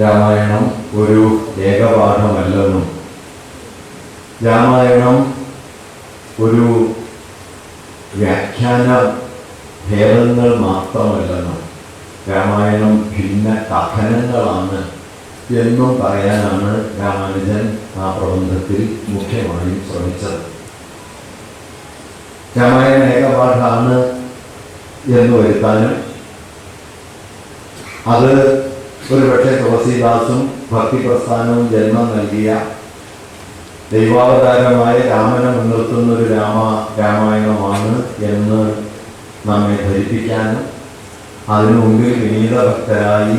രാമായണം ഒരു ഏകപാഠമല്ലെന്നും രാമായണം ഒരു വ്യാഖ്യാന ഭേദങ്ങൾ മാത്രമല്ലെന്നും രാമായണം ഭിന്ന കഥനങ്ങളാണ് എന്നും പറയാനാണ് രാമാനുജൻ ആ പ്രബന്ധത്തിൽ മുഖ്യമായും ശ്രമിച്ചത്. രാമായണ ഏകപാഠാണ് എന്ന് വരുത്താനും അത് ഒരുപക്ഷെ തുളസീദാസും ഭക്തി പ്രസ്ഥാനവും ജന്മം നൽകിയ ദൈവാവതാരമായ രാമനെ മുൻനിർത്തുന്ന ഒരു രാമ രാമായണമാണ് എന്ന് നമ്മെ ധരിപ്പിക്കാനും അതിനു മുമ്പിൽ വിനീത ഭക്തരായി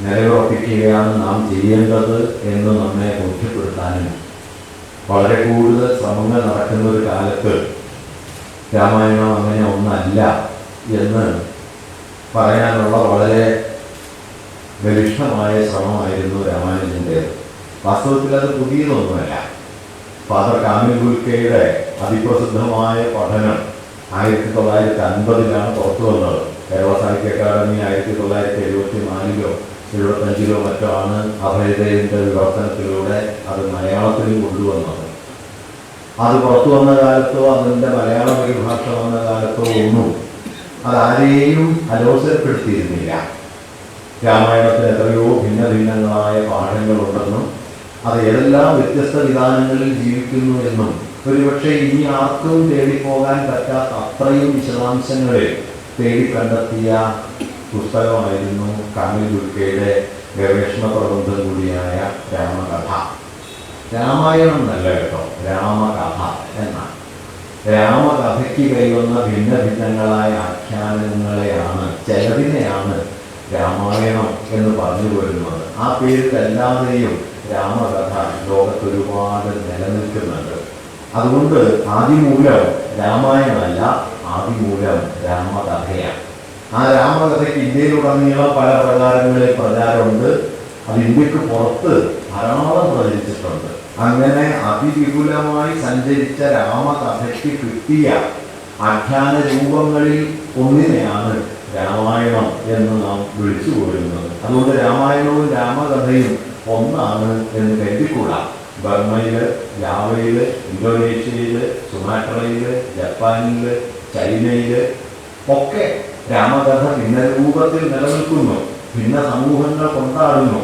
നിലയുറപ്പിക്കുകയാണ് നാം ചെയ്യേണ്ടത് എന്ന് നമ്മെ ബോധ്യപ്പെടുത്താനും വളരെ കൂടുതൽ ശ്രമങ്ങൾ നടക്കുന്ന ഒരു കാലത്ത് രാമായണം അങ്ങനെ ഒന്നല്ല എന്ന് പറയാനുള്ള വളരെ ബലിഷ്ഠമായ ശ്രമമായിരുന്നു രാമാനുജന്റെ വാസ്തവത്തിൽ അത് പുതിയതൊന്നുമല്ല. ഫാദർ കാമിൽ ഗുൽക്കയുടെ അതിപ്രസിദ്ധമായ പഠനം ആയിരത്തി തൊള്ളായിരത്തി അൻപതിലാണ് പുറത്തു വന്നത്. കേരള സാഹിത്യ അക്കാദമി ആയിരത്തി തൊള്ളായിരത്തി എഴുപത്തി നാലിലോ എഴുപത്തഞ്ചിലോ മറ്റോ ആണ് അഭയദേവിന്റെ വിവർത്തനത്തിലൂടെ അത് മലയാളത്തിലും കൊണ്ടുവന്നത്. അത് പുറത്തു വന്ന കാലത്തോ അതിന്റെ മലയാള പരിഭാഷ വന്ന കാലത്തോ ഒന്നും അത് ആരെയും അലോസരപ്പെടുത്തിയിരുന്നില്ല. രാമായണത്തിന് എത്രയോ ഭിന്ന ഭിന്നങ്ങളായ പാഠങ്ങളുണ്ടെന്നും അത് ഏതെല്ലാം വ്യത്യസ്ത വിധാനങ്ങളിൽ ജീവിക്കുന്നു എന്നും ഒരുപക്ഷെ ഇനി ആർക്കും തേടിപ്പോകാൻ പറ്റാത്ത അത്രയും വിശദാംശങ്ങളെ തേടി കണ്ടെത്തിയ പുസ്തകമായിരുന്നു കാമിൽ ദുർഗയുടെ ഗവേഷണ പ്രബന്ധം കൂടിയായ രാമകഥ. രാമായണം എന്നല്ല കേട്ടോ രാമകഥ എന്നാണ്. രാമകഥയ്ക്ക് കൈവന്ന ഭിന്ന ഭിന്നങ്ങളായ ആഖ്യാനങ്ങളെയാണ് ചിലതിനെയാണ് രാമായണം എന്ന് പറഞ്ഞു പോരുന്നത്. ആ പേരിൽ അല്ലാതെയും രാമകഥ ലോകത്ത് ഒരുപാട് നിലനിൽക്കുന്നുണ്ട്. അതുകൊണ്ട് ആദിമൂലം രാമായണമല്ല ആദിമൂലം രാമകഥയാണ്. ആ രാമകഥയ്ക്ക് ഇന്ത്യയിലുടനീളം പല പ്രകാരങ്ങളിൽ പ്രചാരമുണ്ട്. അത് ഇന്ത്യയ്ക്ക് പുറത്ത് ധാരാളം പ്രചരിച്ചിട്ടുണ്ട്. അങ്ങനെ അതിവിപുലമായി സഞ്ചരിച്ച രാമകഥയ്ക്ക് കിട്ടിയ ആഖ്യാന രൂപങ്ങളിൽ ഒന്നിനെയാണ് രാമായണം എന്ന് നാം വിളിച്ചു പോരുന്നത് അതുകൊണ്ട് രാമായണവും രാമകഥയും ഒന്നാണ് എന്ന് കരുതിക്കൂടാം. ബർമ്മയിൽ ജാവയിൽ ഇന്തോനേഷ്യയിൽ സുമാട്രയിൽ ജപ്പാനിൽ ചൈനയിൽ ഒക്കെ രാമകഥ ഭിന്ന രൂപത്തിൽ നിലനിൽക്കുന്നു ഭിന്ന സമൂഹങ്ങൾ കൊണ്ടാടുന്നു.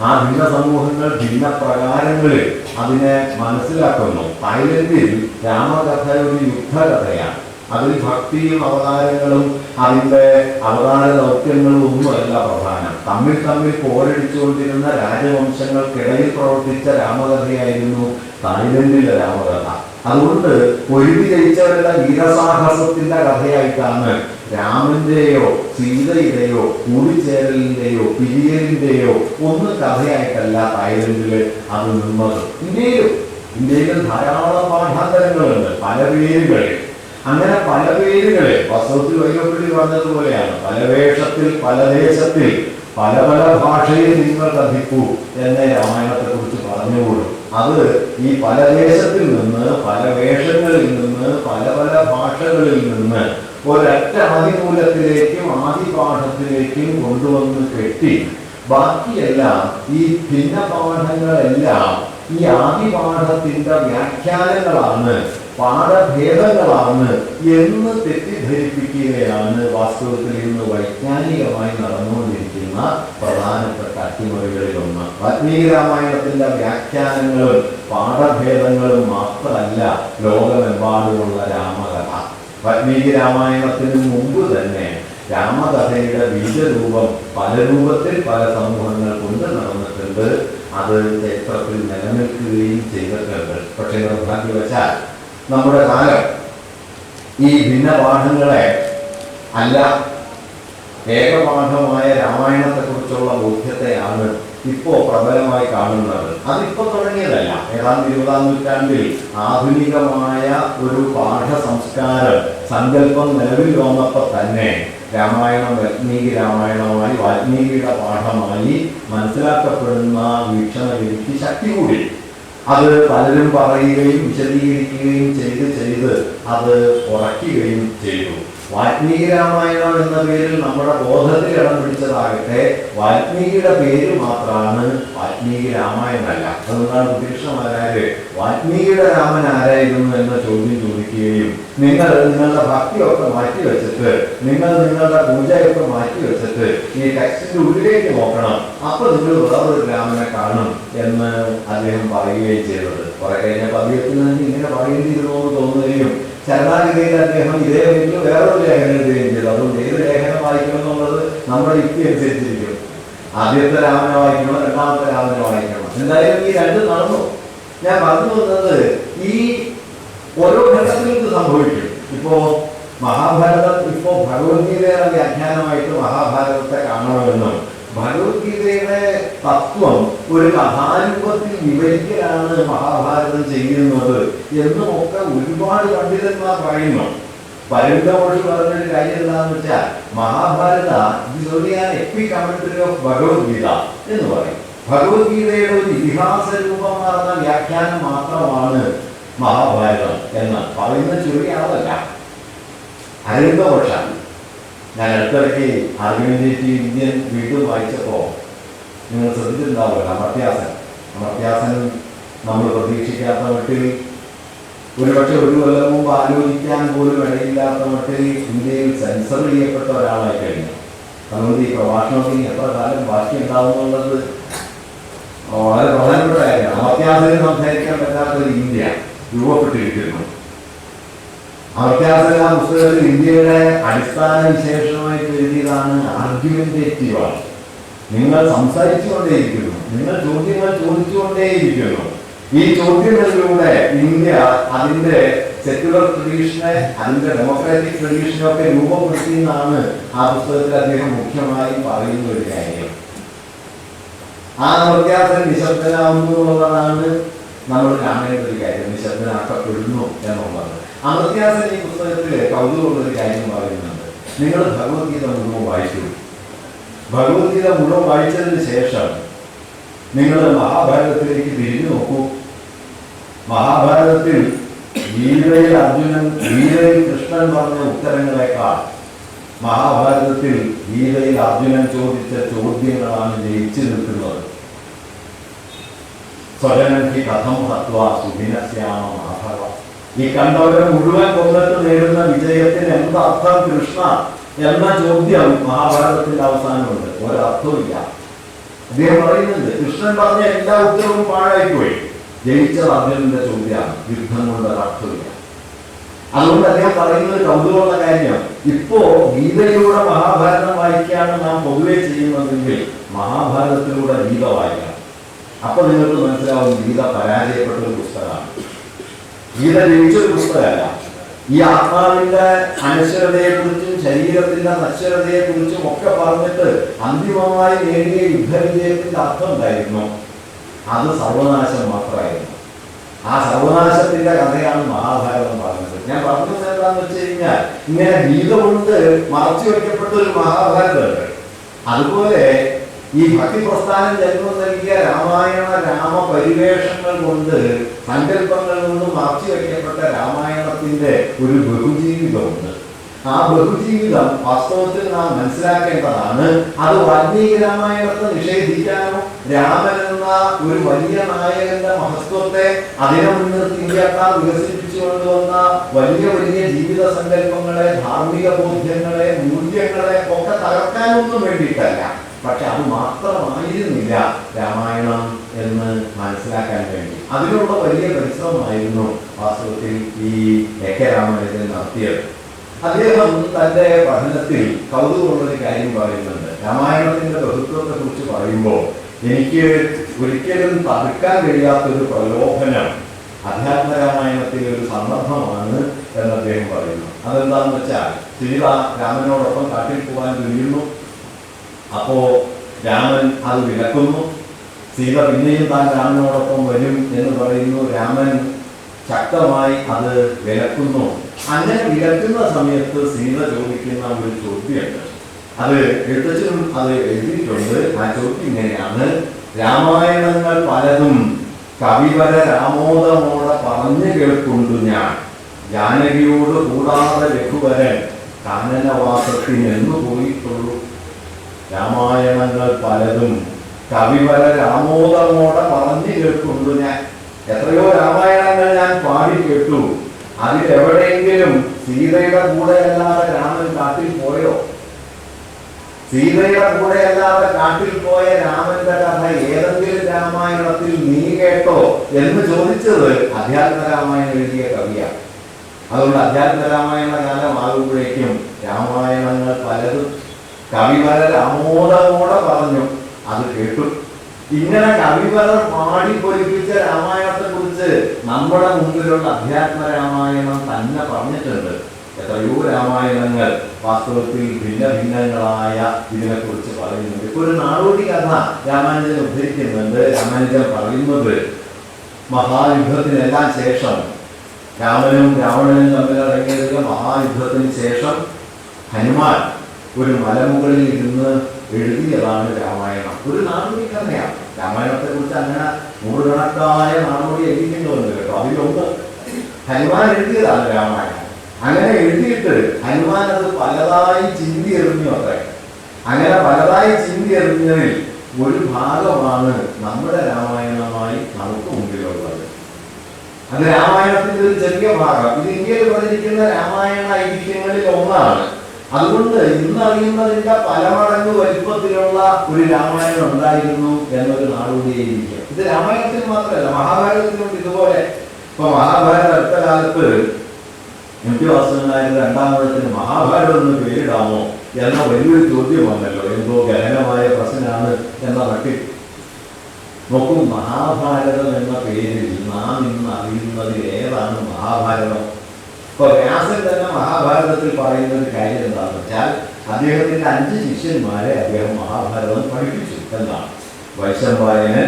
ആ ഭിന്ന സമൂഹങ്ങൾ ഭിന്ന പ്രകാരങ്ങളിൽ അതിനെ മനസ്സിലാക്കുന്നു. തായ്ലൻഡിൽ രാമകഥ ഒരു യുദ്ധകഥയാണ്. അതിൽ ഭക്തിയും അവതാരങ്ങളും അതിന്റെ അവതാര ദൗത്യങ്ങളും ഒന്നുമല്ല പ്രധാനം. തമ്മിൽ തമ്മിൽ പോരടിച്ചുകൊണ്ടിരുന്ന രാജവംശങ്ങൾക്കിടയിൽ പ്രവർത്തിച്ച രാമകഥയായിരുന്നു തായ്ലൻഡിലെ രാമകഥ. അതുകൊണ്ട് പൊരുതി ജയിച്ചവരുടെ വീരസാഹസത്തിന്റെ കഥയായിട്ടാണ് രാമന്റെയോ സീതയുടെയോ കൂടിച്ചേരലിന്റെയോ പിരിയലിന്റെയോ ഒന്ന് കഥയായിട്ടല്ല തായ്ലൻഡിൽ അത് നിന്നത്. ഇന്ത്യയിലും ഇന്ത്യയിലും ധാരാളം പാഠാന്തരങ്ങളുണ്ട് പല പേരുകളിൽ അങ്ങനെ പല പേരുകളെ വസ്ത്രത്തിൽ വൈകപ്പള്ളി പറഞ്ഞതുപോലെയാണ് പല വേഷത്തിൽ പല ദേശത്തിൽ പല പല ഭാഷയിൽ നിങ്ങൾ കഥിക്കൂ എന്നെ രാമായണത്തെ കുറിച്ച് പറഞ്ഞുകൂടും. അത് ഈ പല ദേശത്തിൽ നിന്ന് പല വേഷങ്ങളിൽ നിന്ന് പല പല ഭാഷകളിൽ നിന്ന് ഒരൊറ്റ ആദിമൂലത്തിലേക്കും ആദിപാഠത്തിലേക്കും കൊണ്ടുവന്ന് കെട്ടി ബാക്കിയെല്ലാം ഈ ഭിന്ന പാഠങ്ങളെല്ലാം ഈ ആദിപാഠത്തിന്റെ വ്യാഖ്യാനങ്ങളാണ് പാഠഭേദങ്ങളാണ് എന്ന് തെറ്റിദ്ധരിപ്പിക്കുകയാണ് വാസ്തവത്തിൽ ഇന്ന് വൈജ്ഞാനികമായി നടന്നുകൊണ്ടിരിക്കുന്ന പ്രധാനപ്പെട്ട അട്ടിമറികളിലൊന്ന്. വാൽമീകി രാമായണത്തിന്റെ വ്യാഖ്യാനങ്ങളും പാഠഭേദങ്ങളും മാത്രമല്ല ലോകമെമ്പാടുമുള്ള രാമകഥ. വാൽമീകി രാമായണത്തിന് മുമ്പ് തന്നെ രാമകഥയുടെ ബീജരൂപം പല രൂപത്തിൽ പല സമൂഹങ്ങൾ കൊണ്ട് നടന്നിട്ടുണ്ട്. അത് ചരിത്രത്തിൽ നിലനിൽക്കുകയും ചെയ്തിട്ടുണ്ട്. പക്ഷേ നിർഭാഗ്യവശാൽ നമ്മുടെ കാലം ഈ ഭിന്നപാഠങ്ങളെ അല്ല ഏകപാഠമായ രാമായണത്തെക്കുറിച്ചുള്ള ബോധ്യത്തെയാണ് ഇപ്പോൾ പ്രബലമായി കാണുന്നത്. അതിപ്പോ തുടങ്ങിയതല്ല. ഏതാണ്ട് ഇരുപതാം നൂറ്റാണ്ടിൽ ആധുനികമായ ഒരു പാഠ സംസ്കാരം സങ്കല്പം നിലവിൽ വന്നപ്പോൾ തന്നെ രാമായണം വാൽമീകി രാമായണമായി വാൽമീകിയുടെ പാഠമായി മനസ്സിലാക്കപ്പെടുന്ന വീക്ഷണ ശക്തി കൂടി. അത് പലരും പറയുകയും വിശദീകരിക്കുകയും ചെയ്ത് ചെയ്ത് അത് ഉറയ്ക്കുകയും ചെയ്തു. വാൽമീകി രാമായണം എന്ന പേരിൽ നമ്മുടെ ബോധത്തിൽ ഇടം പിടിച്ചതാകട്ടെ വാൽമീകിയുടെ പേര് മാത്രമാണ് വാൽമീകി രാമായണമല്ല. അതുകൊണ്ടാണ് ഉദ്ദേശമാരാര് വാൽമീകിയുടെ രാമൻ ആരായിരുന്നു എന്ന ചോദ്യം ചോദിക്കുകയും നിങ്ങൾ നിങ്ങളുടെ ഭക്തിയൊക്കെ മാറ്റി വെച്ചിട്ട് നിങ്ങൾ നിങ്ങളുടെ പൂജയൊക്കെ മാറ്റി വെച്ചിട്ട് ഈ ടെക്സ്റ്റിന്റെ ഉള്ളിലേക്ക് നോക്കണം. അപ്പൊ നിങ്ങൾ വേറൊരു രാമനെ കാണും എന്ന് അദ്ദേഹം പറയുകയും ചെയ്തത്. കുറെ കഴിഞ്ഞപ്പോൾ അദ്ദേഹത്തിന് നിന്ന് ഇങ്ങനെ പറയേണ്ടിയിരുന്നു എന്ന് തോന്നുകയും ശരണാഗതിയിൽ അദ്ദേഹം ഇതേ വീട്ടിൽ വേറൊരു ലേഖനം എഴുതുകയും ചെയ്തു. അതുകൊണ്ട് ഏത് ലേഖനം വായിക്കണം എന്നുള്ളത് നമ്മുടെ യുക്തി അനുസരിച്ചിരിക്കും. ആദ്യത്തെ രാമനെ വായിക്കണം രണ്ടാമത്തെ രാമനെ വായിക്കണം. എന്തായാലും ഈ രണ്ട് നടന്നു. ഞാൻ പറഞ്ഞു വന്നത് ഈ ഓരോ ഘട്ടത്തിലും ഇത് സംഭവിക്കും. ഇപ്പോ മഹാഭാരതം ഇപ്പോ ഭഗവത്ഗീതയുടെ വ്യാഖ്യാനമായിട്ട് മഹാഭാരതത്തെ കാണണമെന്നും ഭഗവത്ഗീതയുടെ തത്വം ഒരു കഥാരൂപത്തിൽ വിവരിക്കലാണ് മഹാഭാരതം ചെയ്യുന്നത് എന്നുമൊക്കെ ഒരുപാട് പണ്ഡിതന്മാർ പറയുന്നു. പരന്തമോഷ് പറഞ്ഞൊരു കാര്യം എന്താണെന്ന് വെച്ചാൽ മഹാഭാരത ഭഗവത്ഗീത എന്ന് പറയും. ഭഗവത്ഗീതയുടെ ഒരു ഇതിഹാസ രൂപം നടന്ന വ്യാഖ്യാനം മാത്രമാണ് മഹാഭാരതം എന്ന് പറയുന്ന ചെറിയ അരവിന്ദമോഷാണ് ഞാൻ അടുത്തിടയ്ക്ക് ആർഗ്യുമെന്റേറ്റീവ് ഇന്ത്യൻ വീണ്ടും വായിച്ചപ്പോൾ നിങ്ങൾ ശ്രദ്ധിച്ചിട്ടുണ്ടാവുമല്ലോ അമർത്യാസൻ. അമർത്യാസൻ നമ്മൾ പ്രതീക്ഷിക്കാത്ത മട്ടിൽ ഒരുപക്ഷെ ഒരു കൊല്ലം മുമ്പ് ആലോചിക്കാൻ പോലും ഇടയില്ലാത്ത മട്ടിൽ ഇന്ത്യയിൽ സെൻസർ ചെയ്യപ്പെട്ട ഒരാളായി കഴിഞ്ഞു. അതുകൊണ്ട് ഈ പ്രഭാഷണത്തിന് എത്ര കാലം ബാക്കിയുണ്ടാവുന്നുള്ളത് വളരെ പ്രധാനപ്പെട്ട കാര്യമാണ് അമർത്യാസന് സംസാരിക്കാൻ പറ്റാത്ത ഒരു ഇന്ത്യ രൂപപ്പെട്ടിരിക്കുന്നു. അമർത്യാസന പുസ്തകത്തിൽ ഇന്ത്യയുടെ അടിസ്ഥാന വിശേഷമായിട്ട് എഴുതിയതാണ് ആർഗ്യുമെന്റേറ്റീവ് ആണ്. നിങ്ങൾ സംസാരിച്ചുകൊണ്ടേയിരിക്കുന്നു. നിങ്ങൾ ചോദ്യങ്ങൾ ചോദിച്ചുകൊണ്ടേയിരിക്കുന്നു. ഈ ചോദ്യങ്ങളിലൂടെ ഇന്ത്യ അതിന്റെ സെക്യുലർ ട്രഡീഷനെ അതിന്റെ ഡെമോക്രാറ്റിക് ട്രഡീഷനെ ഒക്കെ രൂപപ്പെടുത്തി എന്നാണ് ആ പുസ്തകത്തിൽ അദ്ദേഹം മുഖ്യമായി പറയുന്ന ഒരു കാര്യം. ആ അമർത്യാസൻ നിശബ്ദനാവുന്നു എന്നുള്ളതാണ് നമ്മൾ കാണേണ്ട ഒരു കാര്യം. നിശബ്ദനാക്കപ്പെടുന്നു എന്നുള്ളത്. അമർത്യാസൻ ഈ പുസ്തകത്തിൽ കൗതുകമുള്ള ഒരു കാര്യം പറയുന്നുണ്ട്. നിങ്ങൾ ഭഗവത്ഗീത മുഴുവൻ വായിച്ചു ഭഗവത്ഗീത മുഴുവൻ വായിച്ചതിന് ശേഷം നിങ്ങൾ മഹാഭാരതത്തിലേക്ക് തിരിഞ്ഞു നോക്കൂ. മഹാഭാരതത്തിൽ ഗീതയിൽ അർജുനൻ ഗീതയിൽ കൃഷ്ണൻ പറഞ്ഞ ഉത്തരങ്ങളെക്കാൾ മഹാഭാരതത്തിൽ ഗീതയിൽ അർജുനൻ ചോദിച്ച ചോദ്യങ്ങളാണ് ജയിച്ചു നിൽക്കുന്നത്. സ്വജനൻ ഹി കഥം ഹത്വ സുഖിനശ്യാമ മാധവ. ഈ കണ്ടവരെ മുഴുവൻ കൊല്ലത്ത് നേടുന്ന വിജയത്തിന് എന്തർത്ഥം കൃഷ്ണ എന്ന ചോദ്യം മഹാഭാരതത്തിന്റെ അവസാനമുണ്ട്. ഒരർത്ഥമില്ല അദ്ദേഹം പറയുന്നുണ്ട് കൃഷ്ണൻ പറഞ്ഞ എല്ലാ ഉത്തരവും പാഴായിപ്പോയി. ജയിച്ചത് അർജുനന്റെ ചോദ്യമാണ്. യുദ്ധം കൊണ്ട് അർത്ഥമില്ല അതുകൊണ്ട് അദ്ദേഹം പറയുന്നത് കൗതുകമുള്ള കാര്യം. ഇപ്പോ ഗീതയിലൂടെ മഹാഭാരതം വായിക്കാണ് നാം പൊതുവെ ചെയ്യുന്നതെങ്കിൽ മഹാഭാരതത്തിലൂടെ ഗീത വായിക്കാം അപ്പൊ നിങ്ങൾക്ക് മനസ്സിലാവും ഗീത പരാജയപ്പെട്ട ഒരു പുസ്തകമാണ്. ഗീത ജയിച്ചൊരു പുസ്തകമല്ല. ഈ ആത്മാവിന്റെ അനശ്വരതയെക്കുറിച്ചും ശരീരത്തിന്റെ നശ്വരതയെക്കുറിച്ചും ഒക്കെ പറഞ്ഞിട്ട് അന്തിമമായി നേടിയ യുദ്ധവിജയത്തിന്റെ അർത്ഥം ഉണ്ടായിരുന്നു അത് സർവനാശം മാത്രമായിരുന്നു. ആ സർവനാശത്തിന്റെ കഥയാണ് മഹാഭാരതം പറഞ്ഞത്. ഞാൻ പറഞ്ഞത് എന്താണെന്ന് വെച്ച് കഴിഞ്ഞാൽ ഇങ്ങനെ ഗീത കൊണ്ട് മറച്ചു വെക്കപ്പെട്ട ഒരു മഹാഭാരതമുണ്ട്. അതുപോലെ ഈ ഭക്തി പ്രസ്ഥാനം ജന്മം നൽകിയ രാമായണ രാമ പരിവേഷങ്ങൾ കൊണ്ട് സങ്കല്പങ്ങൾ കൊണ്ട് മറച്ചു വയ്ക്കപ്പെട്ട രാമായണത്തിന്റെ ഒരു ബഹുജീവിതമുണ്ട്. ആ ബഹുജീവിതം വാസ്തവത്തിൽ നാം മനസ്സിലാക്കേണ്ടതാണ്. അത് വാൽമീകി രാമായണത്തെ നിഷേധിക്കാനോ രാമൻ എന്ന ഒരു വലിയ നായകന്റെ മഹത്വത്തെ അതിനെ മുൻനിർത്തി ഇന്ത്യക്കാർ വികസിപ്പിച്ചു കൊണ്ടുവന്ന വലിയ വലിയ ജീവിത സങ്കല്പങ്ങളെ ധാർമ്മിക ബോധ്യങ്ങളെ മൂല്യങ്ങളെ ഒക്കെ തകർക്കാനൊന്നും വേണ്ടിയിട്ടല്ല. പക്ഷെ അത് മാത്രമായിരുന്നില്ല രാമായണം എന്ന് മനസ്സിലാക്കാൻ വേണ്ടി. അതിനുള്ള വലിയ പരിശ്രമമായിരുന്നു വാസ്തവത്തിൽ ഈ എ കെ രാമായണത്തിൽ നടത്തിയത്. അദ്ദേഹം തന്റെ പഠനത്തിൽ കൗതുകമുള്ളൊരു കാര്യം പറയുന്നുണ്ട്. രാമായണത്തിന്റെ ബഹുത്വത്തെ കുറിച്ച് പറയുമ്പോൾ എനിക്ക് ഒരിക്കലും തടുക്കാൻ കഴിയാത്തൊരു പ്രലോഭനം അധ്യാത്മ രാമായണത്തിലെ ഒരു സന്ദർഭമാണ് എന്ന് അദ്ദേഹം പറയുന്നു. അതെന്താണെന്ന് വെച്ചാൽ സീത രാമനോടൊപ്പം കാട്ടിൽ പോകാൻ തുനിയുന്നു അപ്പോ രാമൻ അത് വിലക്കുന്നു. സീത പിന്നെയും താൻ രാമനോടൊപ്പം വരും എന്ന് പറയുന്നു. രാമൻ ശക്തമായി അത് വിലക്കുന്നു. അങ്ങനെ വിലക്കുന്ന സമയത്ത് സീത ചോദിക്കുന്ന ഒരു ചോദ്യമുണ്ട്. അത് എഴുത്തച്ഛനും അത് എഴുതിയിട്ടുണ്ട്. ആ ചോദ്യം ഇങ്ങനെയാണ്. രാമായണങ്ങൾ പലതും കവിവര രാമോദമോടെ പറഞ്ഞു കേൾക്കുന്നു ഞാൻ. ജാനകിയോട് കൂടാതെ ലഘുവരൻ കാനനവാസത്തിന് എന്ന് പോയിട്ടുള്ളൂ. രാമായണങ്ങൾ പലതും കവിവര രാമോദമോടെ പറഞ്ഞു കേൾക്കുന്നു ഞാൻ. എത്രയോ രാമായണങ്ങൾ ഞാൻ പാടി കേട്ടു അതിലെവിടെയെങ്കിലും സീതയുടെ കൂടെ അല്ലാതെ രാമൻ കാട്ടിൽ പോയോ? സീതയുടെ കൂടെ അല്ലാതെ കാട്ടിൽ പോയ രാമന്റെ കഥ ഏതെങ്കിലും രാമായണത്തിൽ നീ കേട്ടോ എന്ന് ചോദിച്ചത് അധ്യാത്മ രാമായണം എഴുതിയ കവിയാണ്. അതുകൊണ്ട് അധ്യാത്മ രാമായണ കാലമാകുമ്പോഴേക്കും രാമായണങ്ങൾ പലതും കവിവര രാമോദമോടെ പറഞ്ഞു അത് കേട്ടു. ഇങ്ങനെ കവിവര പാടി പൊലിപ്പിച്ച രാമായണത്തെ കുറിച്ച് നമ്മുടെ മുമ്പിലുള്ള അധ്യാത്മ രാമായണം തന്നെ പറഞ്ഞിട്ടുണ്ട്. എത്രയോ രാമായണങ്ങൾ വാസ്തവത്തിൽ ഭിന്ന ഭിന്നങ്ങളായ ഇതിനെക്കുറിച്ച് പറയുന്നുണ്ട്. ഇപ്പൊ ഒരു നാടോടി കഥ രാമാനുജൻ ഉദ്ധരിക്കുന്നുണ്ട്. രാമാനുജൻ പറയുന്നത് മഹായുദ്ധത്തിനെല്ലാം ശേഷം രാമനും രാവണനും തമ്മിൽ മഹായുദ്ധത്തിന് ശേഷം ഹനുമാൻ ഒരു മലമുകളിൽ ഇരുന്ന് എഴുതിയതാണ് രാമായണം. ഒരു നാടോടി കഥയാണ്. രാമായണത്തെ കുറിച്ച് അങ്ങനെ നൂറുകണക്കായ നാടോടി എഴുതിക്കുന്നുണ്ട് കേട്ടോ. അതിലൊന്ന് ഹനുമാൻ എഴുതിയതാണ് രാമായണം. അങ്ങനെ എഴുതിയിട്ട് ഹനുമാൻ അത് പലതായി ചിന്തി എറിഞ്ഞു അത്രേ. അങ്ങനെ പലതായി ചിന്തി എറിഞ്ഞതിൽ ഒരു ഭാഗമാണ് നമ്മുടെ രാമായണമായി നമുക്ക് മുമ്പിലുള്ളത്. അത് രാമായണത്തിന്റെ ഒരു ചെറിയ ഭാഗം. ഇത് ഇന്ത്യയിൽ പറഞ്ഞിരിക്കുന്ന രാമായണ ഐതിഹ്യങ്ങളിൽ ഒന്നാണ്. അതുകൊണ്ട് ഇന്ന് അറിയുന്നതിന്റെ പല മടങ്ങ് വലിപ്പത്തിലുള്ള ഒരു രാമായണം ഉണ്ടായിരുന്നു എന്നൊരു നാടുകൂടിയായിരിക്കും ഇത് രാമായണത്തിൽ മാത്രമല്ല മഹാഭാരതത്തിനും ഇതുപോലെ ഇപ്പൊ മഹാഭാരത അടുത്ത കാലത്ത് എം പി വാസുദേവനായരുടെ രണ്ടാമതത്തിന് മഹാഭാരതം എന്ന് പേരിടാമോ എന്ന വലിയൊരു ചോദ്യം വന്നല്ലോ. എന്തോ ഗഹനമായ പ്രശ്നമാണ് എന്ന മട്ടിൽ. നോക്കൂ മഹാഭാരതം എന്ന പേരിൽ നാം ഇന്ന് അറിയുന്നതിൽ ഏതാണ് മഹാഭാരതം? ഇപ്പൊ വ്യാസൻ തന്നെ മഹാഭാരതത്തിൽ പറയുന്ന ഒരു കാര്യം എന്താണെന്ന് വെച്ചാൽ അദ്ദേഹത്തിന്റെ അഞ്ച് ശിഷ്യന്മാരെ അദ്ദേഹം മഹാഭാരതം പഠിപ്പിച്ചു. എന്നാണ് വൈശമ്പായന്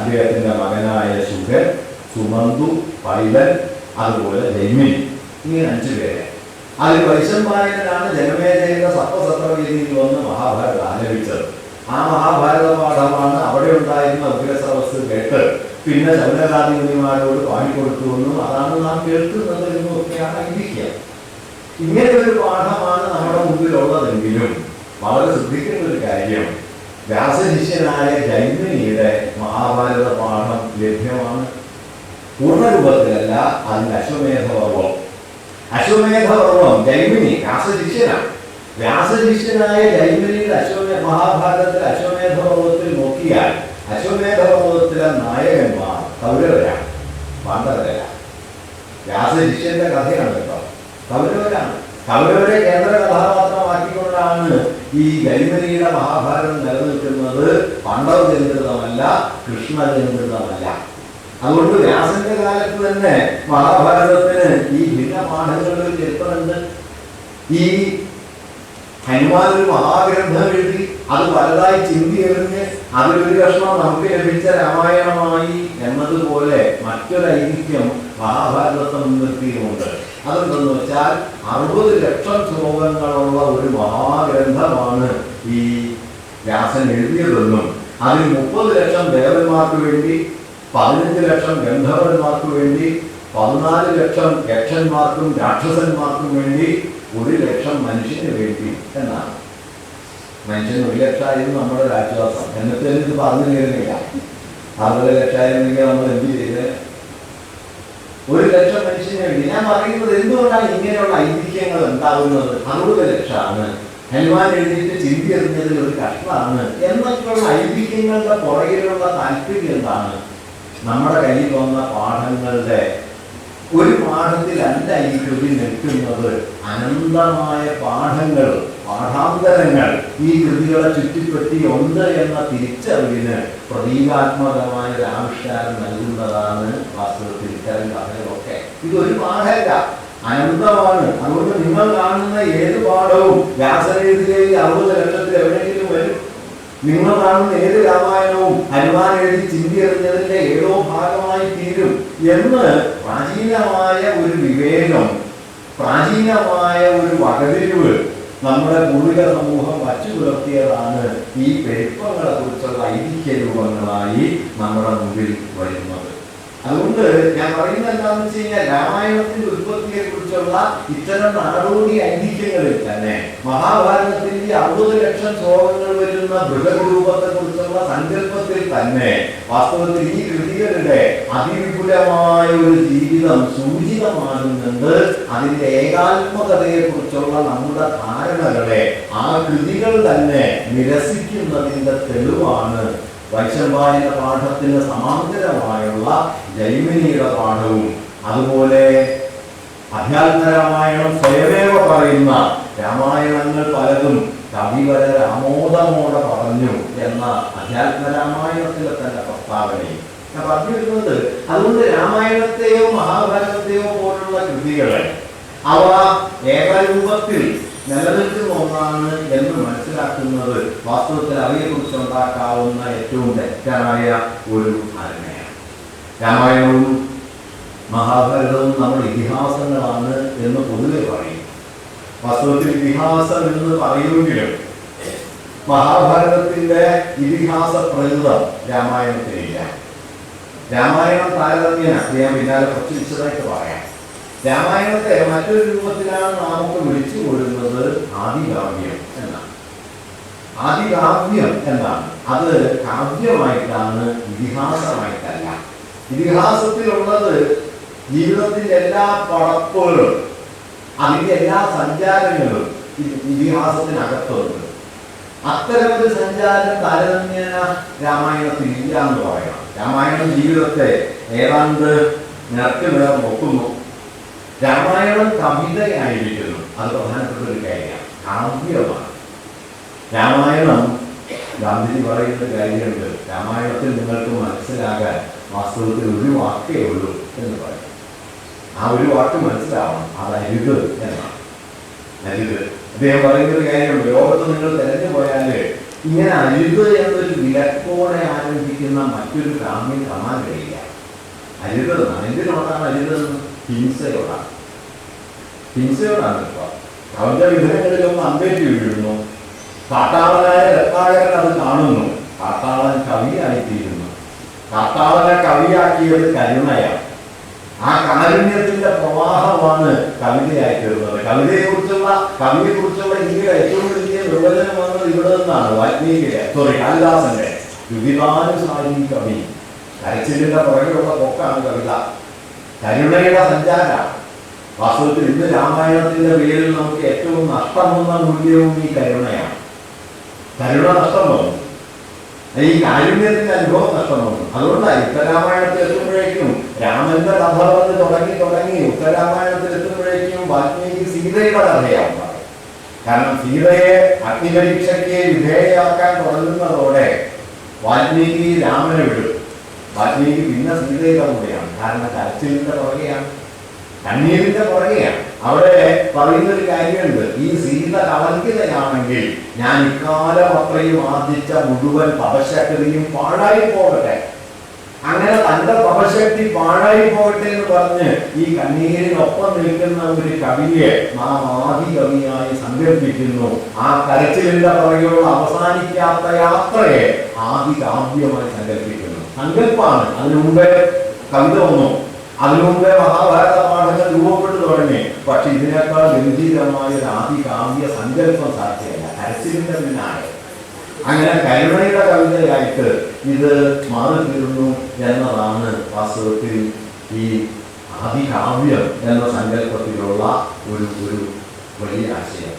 അദ്ദേഹത്തിന്റെ മകനായ ശുഗൻ സുമന്തു പൈലൻ അതുപോലെ ജൈമിനി. ഈ അഞ്ചു പേരെ. അതിൽ വൈശമ്പായനാണ് ജനമേജയുടെ സപ്തസത്രവേദിയിൽ വന്ന് മഹാഭാരതം ആലപിച്ചത്. ആ മഹാഭാരത പാഠമാണ് അവിടെ ഉണ്ടായിരുന്ന ഉഗ്രസവസ് കേട്ട് പിന്നെ ശൗനകാദി മുനിമാരോട് പാടിക്കൊടുത്തു എന്നും അതാണ് നാം കേൾക്കുന്നത് എന്നും ഒക്കെയാണ് ഇരിക്കുക ഇങ്ങനെ ഒരു പാഠമാണ് നമ്മുടെ മുമ്പിലുള്ളതെങ്കിലും വളരെ ശ്രദ്ധിക്കേണ്ട ഒരു കാര്യം വ്യാസശിഷ്യനായ ജൈമിനിയുടെ മഹാഭാരത പാഠം ലഭ്യമാണ്. പൂർണരൂപത്തിലല്ല അതിന് അശ്വമേധപർവം. അശ്വമേധപർവം ജൈമിനി വ്യാസശിഷ്യനാണ്. വ്യാസശിഷ്യനായ ജൈമിനിയുടെ അശ്വമേ മഹാഭാരതത്തിൽ അശ്വമേധപർവത്തിൽ നോക്കിയാൽ അശ്വമേധപർവത്തിലെ നായകന്മാർ കൗരവരാണ് പാണ്ഡവരല്ല വ്യാസശിഷ്യന്റെ കഥയാണ് കേട്ടോ കൗരവരാണ്. കൗരവരെ കേന്ദ്ര കഥാപാത്രമാക്കിക്കൊണ്ടാണ് ഈ ജൈമിനിയുടെ മഹാഭാരതം നിലനിൽക്കുന്നത്. കൃഷ്ണ കൃഷ്ണചരിതമല്ല അതുകൊണ്ട് വ്യാസന്റെ കാലത്ത് തന്നെ മഹാഭാരതത്തിന് ഈ ഭിന്ന പാഠങ്ങളുടെ ഒരു ചരിത്രമുണ്ട് ഈ ഹനുമാൻ ഒരു മഹാഗ്രന്ഥം എഴുതി അത് പലതായി ചിന്തി എറിഞ്ഞ് അതിലൊരു കഷ്ണം നമുക്ക് ലഭിച്ച രാമായണമായി എന്നതുപോലെ മറ്റൊരു ഐതിഹ്യം മഹാഭാരതത്തെ മുൻനിർത്തിയുമുണ്ട് അതെന്തെന്ന് വെച്ചാൽ അറുപത് ലക്ഷം ശ്ലോകങ്ങളുള്ള ഒരു മഹാഗ്രന്ഥമാണ് ഈ വ്യാസൻ എഴുതിയതെന്നും അതിൽ മുപ്പത് ലക്ഷം ദേവന്മാർക്ക് വേണ്ടി പതിനഞ്ച് ലക്ഷം ഗന്ധർവന്മാർക്ക് വേണ്ടി പതിനാല് ലക്ഷം യക്ഷന്മാർക്കും രാക്ഷസന്മാർക്കും വേണ്ടി ഒരു ലക്ഷം മനുഷ്യന് വേണ്ടി എന്നാണ്. മനുഷ്യൻ ഒരു ലക്ഷമായിരുന്നു നമ്മുടെ രാജ്യവാസം എന്നിട്ട് ഇത് പറഞ്ഞു തരുന്നില്ല അറുപത് ലക്ഷമായിരുന്നെങ്കിൽ നമ്മൾ എന്ത് ചെയ്ത്? ഒരു ലക്ഷം മനുഷ്യനെ വേണ്ടി. ഞാൻ പറയുന്നത് എന്തുകൊണ്ടാണ് ഇങ്ങനെയുള്ള ഐതിഹ്യങ്ങൾ ഉണ്ടാകുന്നത്? അറുപത് ലക്ഷമാണ്. ഹനുമാൻ എഴുതിയിട്ട് ചിന്തി എറിഞ്ഞതിൽ ഒരു കഷ്ടമാണ് എന്നൊക്കെയുള്ള ഐതിഹ്യങ്ങളുടെ പുറകിലുള്ള താല്പര്യം എന്താണ്? നമ്മുടെ കയ്യിൽ വന്ന പാഠങ്ങളുടെ ഒരു പാഠത്തിലല്ല ഈ കൃതി നിൽക്കുന്നത്. അനന്തമായ പാഠങ്ങൾ. പാഠാന്തരങ്ങൾ ഈ കൃതികളെ ചുറ്റിപ്പറ്റി ഉണ്ട് എന്ന തിരിച്ചറിവിന് പ്രതീകാത്മകമായ ഒരു ആവിഷ്കാരം നൽകുന്നതാണ് വാസ്തവത്തിൽ ഇത്തരം കഥകളൊക്കെ ഇതൊരു പാഠമല്ല. അനന്തമാണ്. അതുകൊണ്ട് നിങ്ങൾ കാണുന്ന ഏത് പാഠവും വ്യാസരീതിയിലേക്ക് അറുപത് ലക്ഷത്തിൽ എവിടെയെങ്കിലും വരും. നിങ്ങൾ കാണുന്ന ഏത് രാമായണവും ഹനുമാൻ എഴുതി ചിന്തി എറിഞ്ഞതിന്റെ ഏതോ ഭാഗമായി തീരും എന്ന് പ്രാചീനമായ ഒരു വിവേകം പ്രാചീനമായ ഒരു വകതിരിവ് നമ്മുടെ പൂർവിക സമൂഹം വച്ചു പുലർത്തിയതാണ് ഈ പെരുപ്പങ്ങളെ കുറിച്ചുള്ള ഐതിഹ്യ രൂപങ്ങളായി നമ്മുടെ മുമ്പിൽ വരുന്നത്. അതുകൊണ്ട് ഞാൻ പറയുന്നത് എന്താണെന്ന് വെച്ച് കഴിഞ്ഞാൽ രാമായണത്തിന്റെ ഉത്പത്തിയെ കുറിച്ചുള്ള ഇത്തരം നാടോടി ഐതിഹ്യങ്ങളിൽ തന്നെ മഹാഭാരതത്തിന്റെ അറുപത് ലക്ഷം ശ്ലോകങ്ങൾ വരുന്ന ബൃഹരൂപത്തെ കുറിച്ചുള്ള സങ്കല്പത്തിൽ തന്നെ വാസ്തവത്തിൽ ഈ കൃതികളുടെ അതിവിപുലമായ ഒരു ജീവിതം സൂചിതമാകുന്നുണ്ട് അതിന്റെ ഏകാത്മകതയെ കുറിച്ചുള്ള നമ്മുടെ ധാരണകളെ ആ കൃതികൾ തന്നെ നിരസിക്കുന്നതിന്റെ തെളിവാണ്. വൈശമ്പായന പാഠത്തിന് സമാന്തരമായുള്ള ജൈമിനിയുടെ പാഠവും അതുപോലെ അധ്യാത്മരാമായണം സ്വയമേവ പറയുന്ന രാമായണങ്ങൾ പലതും കവിവര രാമോദമോടെ പറഞ്ഞു എന്ന അധ്യാത്മ രാമായണത്തിലെ തന്നെ പ്രസ്താവനയും ഞാൻ പറഞ്ഞു വരുന്നത് അതുകൊണ്ട് രാമായണത്തെയോ മഹാഭാരതത്തെയോ പോലുള്ള കൃതികളെ അവ ഏകരൂപത്തിൽ നിലനിൽക്കുന്ന ഒന്നാണ് എന്ന് മനസ്സിലാക്കുന്നത് വാസ്തവത്തിൽ അവയെക്കുറിച്ച് ഉണ്ടാക്കാവുന്ന ഏറ്റവും തെറ്റായ ഒരു ധാരണയാണ്. രാമായണവും മഹാഭാരതവും നമ്മുടെ ഇതിഹാസങ്ങളാണ് എന്ന് പൊതുവെ പറയും. വാസ്തവത്തിൽ ഇതിഹാസം എന്ന് പറയുമെങ്കിലും മഹാഭാരതത്തിന്റെ ഇതിഹാസ പ്രകൃതം രാമായണത്തിനില്ല രാമായണം താരതമ്യേന ഞാൻ പിന്നാലെ കുറച്ച് വിശദമായിട്ട് പറയാം. രാമായണത്തെ മറ്റൊരു രൂപത്തിലാണ് നാമൊക്കെ വിളിച്ചു കൊള്ളുന്നത് ആദികാവ്യം എന്നാണ്. ആദികാവ്യം എന്നാണ്. അത് കാവ്യമായിട്ടാണ് ഇതിഹാസമായിട്ടല്ല. ഇതിഹാസത്തിലുള്ളത് ജീവിതത്തിന്റെ എല്ലാ പടപ്പുകളും അതിന്റെ എല്ലാ സഞ്ചാരങ്ങളും ഇതിഹാസത്തിനകത്തുണ്ട്. അത്തരമൊരു സഞ്ചാരം താരതമ്യേന രാമായണത്തിൽ ഇല്ല എന്ന് പറയണം. രാമായണം ജീവിതത്തെ ഏതാണ്ട് നിറക്ക് നേർ നോക്കുന്നു. രാമായണം കവിതയായിരിക്കുന്നു. അത് പ്രധാനപ്പെട്ട ഒരു കാര്യമാണ്. കാവ്യമാണ്. രാമായണം ഗാന്ധിജി പറയുന്ന കാര്യമുണ്ട്. രാമായണത്തിൽ നിങ്ങൾക്ക് മനസ്സിലാകാൻ വാസ്തവത്തിൽ ഒരു വാക്കേ ഉള്ളൂ എന്ന് പറയും. ആ ഒരു വാക്ക് മനസ്സിലാവണം. അത് അരുത് എന്നാണ്. അരുത് അദ്ദേഹം പറയുന്ന ഒരു കാര്യമുണ്ട് ലോകത്ത് നിങ്ങൾ തെരഞ്ഞു പോയാൽ ഇങ്ങനെ അരുത് എന്നൊരു വിലക്കോടെ ആരംഭിക്കുന്ന മറ്റൊരു കാമ്യം കാണാൻ കഴിയില്ല. അരുത് എന്നാണ് എന്തിനോടാണ് അരുതെന്ന്? ഹിംസയോടാണ്. ഹിംസയോടാണ് ഇപ്പൊ അവന്റെ വിധങ്ങളിലൊന്ന് അമ്പേറ്റി വീഴുന്നു. കാട്ടാളനായ രത്നാകരൻ അത് കാണുന്നു. കാട്ടാളൻ കവിയായിത്തീരുന്നു. കാട്ടാളനെ കവിയാക്കിയത് കരുണയാണ്. ആ കാരുണ്യത്തിന്റെ പ്രവാഹമാണ് കവിതയായി തീർന്നത് കവിതയെക്കുറിച്ചുള്ള കവിയെക്കുറിച്ചുള്ള കവിയെ കുറിച്ചുള്ള ഇന്ത്യയുടെ ഏറ്റവും വലിയ നിർവചനം വന്നത് ഇവിടെ നിന്നാണ് വാൽമീകിയുടെ സോറി കാളിദാസന്റെ. വിവിധാനുസാരി കവി. കരച്ചിലിന്റെ പുറകിലുള്ള പൊക്കാണ് കവിത. കരുണയുടെ സഞ്ചാരം. വാസ്തവത്തിൽ ഇന്ന് രാമായണത്തിന്റെ പേരിൽ നമുക്ക് ഏറ്റവും നഷ്ടം വന്ന മൂല്യവും ഈ കരുണയാണ്. കരുണ നഷ്ടം വന്നു. ഈ കാരുണ്യത്തിന്റെ അനുഭവം നഷ്ടം വന്നു. അതുകൊണ്ടാണ് ഉത്തരാമായണത്തിൽ എത്തുമ്പോഴേക്കും രാമന്റെ കഥ വന്ന് തുടങ്ങി തുടങ്ങി ഉത്തരാമായണത്തിൽ എത്തുമ്പോഴേക്കും വാൽമീകി സീതയുടെ കഥയാണ്. കാരണം സീതയെ അഗ്നിപരീക്ഷയ്ക്ക് വിധേയയാക്കാൻ തുടങ്ങുന്നതോടെ വാൽമീകി രാമനെ വിടും. വാൽമീകി പിന്നെ സീതയുടെ കൂടെയാണ്. കാരണം കരച്ചിലിന്റെ പുറകെയാണ്. കണ്ണീരിന്റെ പുറകെയാണ് അവിടെ പറയുന്ന ഒരു കാര്യമുണ്ട്. ഈ സീത കളങ്കിതയാണെങ്കിൽ ഞാൻ ഇക്കാലം അത്രയും ആർജിച്ച മുഴുവൻ തപശക്തിയും പാഴായി പോകട്ടെ അങ്ങനെ തന്റെ തപശക്തി പാഴായി പോകട്ടെ എന്ന് പറഞ്ഞ് ഈ കണ്ണീരിനൊപ്പം നിൽക്കുന്ന ഒരു കവിയെ നാം ആദി കവിയായി സങ്കല്പിക്കുന്നു ആ കരച്ചിലിന്റെ പുറകെയുള്ള അവസാനിക്കാത്ത യാത്രയെ ആദി കാവ്യമായി സങ്കല്പിക്കുന്നു സങ്കല്പാണ്. അതിനു മുമ്പേ കവിത വന്നു. മുമ്പേ മഹാഭാരത പാഠങ്ങൾ രൂപപ്പെട്ടു തുടങ്ങി. പക്ഷെ ഇതിനേക്കാൾ ഗംഭീരമായ ഒരു ആദി കാവ്യ സങ്കല്പം സാധ്യമല്ല. കരച്ചിലിന്റെ പിന്നാലെ. അങ്ങനെ കരുണയുടെ കവിതയായിട്ട് ഇത് മാറിത്തീരുന്നു എന്നതാണ് വാസ്തവത്തിൽ ഈ ആദികാവ്യം എന്ന സങ്കല്പത്തിലുള്ള ഒരു ഒരു വലിയ ആശയം.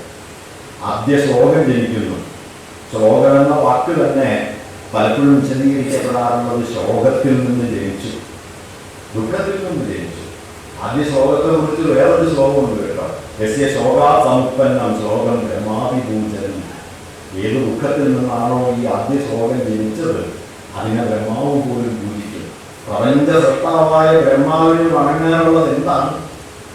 ആദ്യ ശ്ലോകം ജനിക്കുന്നു. ശ്ലോകം എന്ന വാക്ക് തന്നെ പലപ്പോഴും വിശദീകരിക്കപ്പെടാറുള്ളത് ശ്ലോകത്തിൽ നിന്ന് ജനിച്ചു. ദുഃഖത്തിൽ നിന്ന് ജനിച്ചു ആദ്യ ശ്ലോകത്തെ കുറിച്ച് വേറൊരു ശ്ലോകമുണ്ട് കേട്ടോ. യസ്യ ശോകാ സമുപ്പന്നം ശ്ലോകം ബ്രഹ്മാഭിപൂജനം ഏത് ദുഃഖത്തിൽ നിന്നാണോ ഈ ആദ്യ ശ്ലോകം ജനിച്ചത്? അതിനെ ബ്രഹ്മാവ് പോലും പൂജിക്കും. പ്രപഞ്ച സൃഷ്ടാവായ ബ്രഹ്മാവിന് വണങ്ങാനുള്ളത് എന്താണ്?